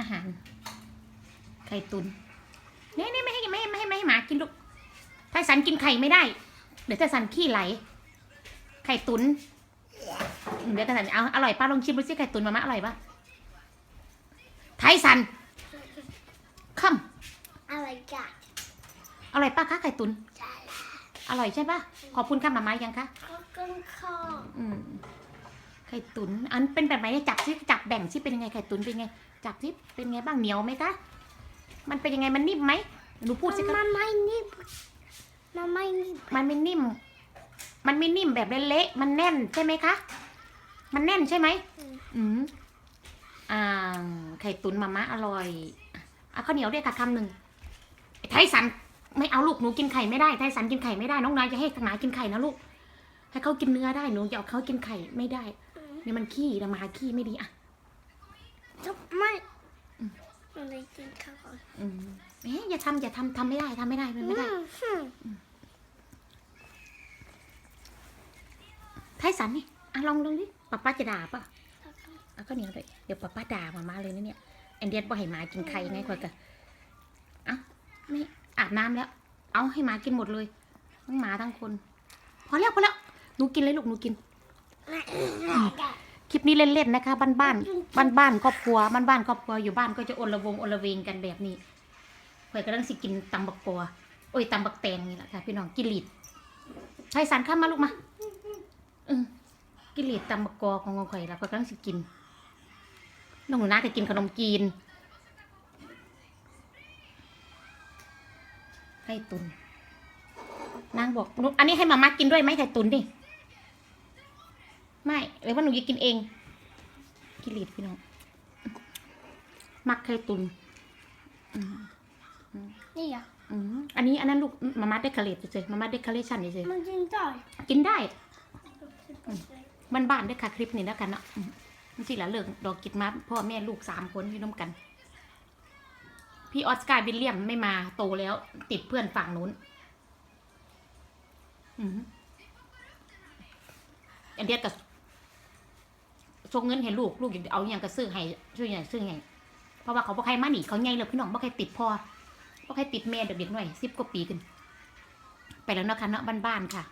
อาหาร ไข่ตุนนี่นี่ไม่ให้ไม่ให้ไม่ให้ไม่ให้หมากินลูกไทสันกินไข่ไม่ได้ เดี๋ยวไทสันขี้ไหล ไข่ตุนอืมเดี๋ยวไทสันเอาอร่อยป้าลองชิมดูสิไข่ตุนมาม่าอร่อยปะไทสันค่อะไรจ้ะำอร่อยป้าคะไข่ตุนจ้ะอร่อยใช่ปะขอบคุณค่ะมาม่ายังคะข้าวก้นข้ออืม ไข่ตุนอันเป็นแบบไหนเนี่ยจับซิจับแบ่งซิเป็นยังไงไข่ตุนเป็นไง จับซิเป็นไงบ้างเหนียวไหมคะมันเป็นยังไงมันนิ่มไหมหนูพูดสิคะมันไม่นิ่มมันไม่นิ่มมันไม่นิ่ม มันไม่นิ่มแบบเละๆมันแน่นใช่ไหมคะมันแน่นใช่ไหมอืมอ่าไข่ตุนมาม่าอร่อยเอาข้าวเหนียวด้วยค่ะคำหนึ่งไอ้ไทสันไม่เอาลูกหนูกินไข่ไม่ได้ไทสันกินไข่ไม่ได้น้องนายจะให้หมากินไข่นะลูกให้เขากินเนื้อได้หนูอย่าเอาเขากินไข่ไม่ได้เนี่ยมันขี้นะหมาขี้ไม่ดีอะทุกไม่อะไรกินข้าวก่อนอืมเอ๊ะอย่าทำอย่าทำทำไม่ได้ทำไม่ได้มันไม่ได้อืมไทสันนี่อะลองลองดิป้าป้าจะด่าป่ะเอาก็เหนียวเลยเดี๋ยวป้าป้าด่ามามาเลยนะเนี่ยแอนเดียนบ่ให้หมากินไข่ไงคอยกันเอ้าไม่อาบน้ำแล้ว เอาให้หมากินหมดเลยทั้งหมาทั้งคน พอแล้วพอแล้วหนูกินเลยลูกหนูกิน คลิปนี้เล่นๆนะคะ บ้านบ้านบ้านบ้านๆครอบครัวบ้านบ้านๆครอบครัวอยู่บ้านก็จะโอละวงโอละเวงกันแบบนี้เพื่อนกำลังสิกินตำบักปัวโอ้ยตำบักแตงนี่แหละค่ะพี่น้องกิลีดไทสันข้ามมาลูกมาอืกิลีดตำบักกอของข่อยแล้วเพื่อนกำลังสิกินน้องหนูนาจะกินขนมจีนไข่ตุนนางบอกนูอันนี้ให้มาม่ากินด้วยไหมไข่ตุนดิ ไม่หรือว่าหนูจะกินเอง กินลีดพี่น้อง มักไข่ตุนอืมนี่อะอืมอันนี้อันนั้นลูกมาม่าเดคอเรทเฉยๆมาม่าเดคอเรชันเฉยมันกินได้ๆกินได้บ้านบ้านๆด้วยค่ะคลิปนี้แล้วกันเนาะอืมจริงๆแล้วเลิกดอกกิดมาพ่อแม่ลูกสามคนอยู่น้ำกัน พี่ออสการ์วิลเลียมไม่มาโตแล้ว ติดเพื่อนฝั่งนู้นอืมอันเดียกับ ส่งเงินให้ลูกลูกอยากเอาอย่างก็ซื้อให้ช่วยอย่างซื้อให้เพราะว่าเขาบ่ใครมาหนีเขาใหญ่เลยพี่น้องบ่ใครติดพ่อบ่ใครติดแม่เด็กๆหน่อยสิบกว่าปีขึ้น ไปแล้วนะคะเนาะบ้านๆค่ะ